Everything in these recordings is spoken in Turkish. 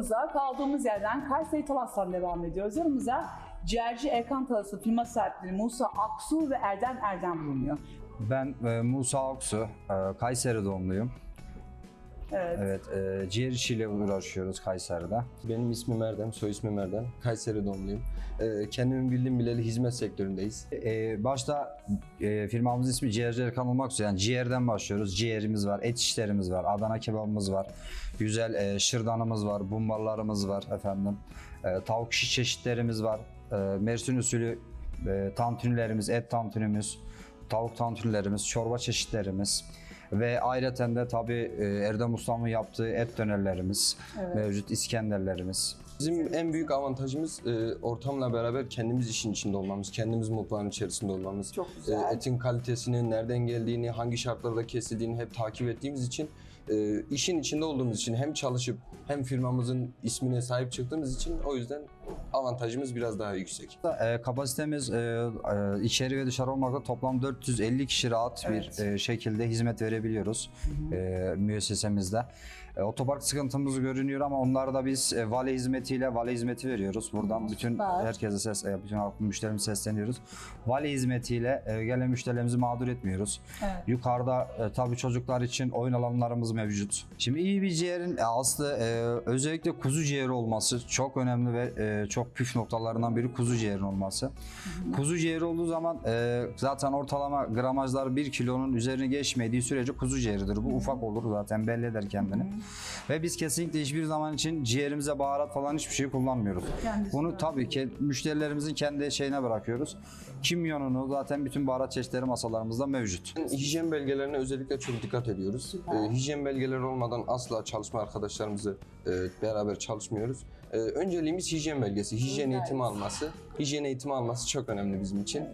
programımıza kaldığımız yerden Kayseri Talas'tan devam ediyoruz. Yanımıza Ciğerci Erkan Talas'ın firma sahipleri Musa Aksu ve Erdem Erdem bulunuyor. Ben e, Musa Aksu, e, Kayseri doğumluyum. Evet. Evet, e, ciğer işiyle uğraşıyoruz Kayseri'de. Benim ismim Erdem, soy ismim Erdem. Kayseri doğumluyum. Ee, kendimi bildim bileli hizmet sektöründeyiz. E, başta e, firmamızın ismi Ciğerci Erkan olmak üzere yani ciğerden başlıyoruz. Ciğerimiz var, et işlerimiz var, Adana kebabımız var, güzel e, şırdanımız var, bumbarlarımız var efendim. E, tavuk şiş çeşitlerimiz var, e, Mersin usulü e, tantunilerimiz, et tantunimiz, tavuk tantunilerimiz, çorba çeşitlerimiz ve ayrıca de tabii e, Erdem Ustam'ın yaptığı et dönerlerimiz, Evet. mevcut İskenderlerimiz. Bizim en büyük avantajımız e, ortamla beraber kendimiz işin içinde olmamız, kendimiz mutfağın içerisinde olmamız. Çok E, güzel. etin kalitesini, nereden geldiğini, hangi şartlarda kesildiğini hep takip ettiğimiz için, e, işin içinde olduğumuz için hem çalışıp hem firmamızın ismine sahip çıktığımız için o yüzden avantajımız biraz daha yüksek. E, kapasitemiz e, e, içeri ve dışarı olmakla toplam 450 kişi rahat Evet. bir e, şekilde hizmet verebiliyoruz e, müessesemizde. E, otopark sıkıntımız görünüyor ama onları da biz e, vale hizmetiyle vale hizmeti veriyoruz. Buradan bütün Süper. herkese ses, e, bütün halk müşterimize sesleniyoruz. Vale hizmetiyle e, gelen müşterilerimizi mağdur etmiyoruz. Evet. Yukarıda e, tabii çocuklar için oyun alanlarımız mevcut. Şimdi iyi bir ciğerin e, aslı e, özellikle kuzu ciğeri olması çok önemli ve e, çok püf noktalarından biri kuzu ciğerin olması. Kuzu ciğeri olduğu zaman e, zaten ortalama gramajlar 1 kilonun üzerine geçmediği sürece kuzu ciğeridir. Bu ufak olur zaten belli eder kendini. Ve biz kesinlikle hiçbir zaman için ciğerimize baharat falan hiçbir şey kullanmıyoruz. Kendisi Bunu tabii ki müşterilerimizin kendi şeyine bırakıyoruz. Kimyonunu zaten bütün baharat çeşitleri masalarımızda mevcut. Hijyen belgelerine özellikle çok dikkat ediyoruz. Ee, hijyen belgeleri olmadan asla çalışma arkadaşlarımızı e, beraber çalışmıyoruz. Ee, önceliğimiz hijyen belgesi, hijyen eğitimi alması. Hijyen eğitimi alması çok önemli bizim için.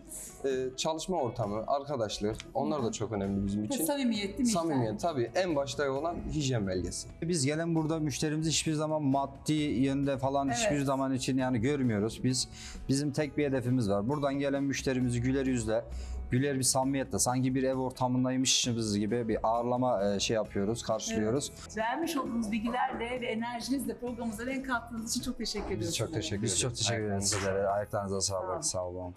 Ee, çalışma ortamı, arkadaşlık onlar da çok önemli bizim için. samimiyet değil mi? Samimiyet tabii en başta olan hijyen belgesi. Biz gelen burada müşterimizi hiçbir zaman maddi yönde falan Evet. hiçbir zaman için yani görmüyoruz. Biz bizim tek bir hedefimiz var. Buradan gelen müşterimizi güler yüzle, güler bir samimiyetle sanki bir ev ortamındaymışız gibi bir ağırlama e, şey yapıyoruz, karşılıyoruz. Vermiş olduğunuz bilgilerle ve enerjinizle programımıza renk kattığınız için çok teşekkür ediyoruz. Biz çok teşekkür Biz ederiz. çok teşekkür ederiz Ayaklarınıza sizlere. Ayaklarınıza Sağ olun. sağlık. Sağ olun.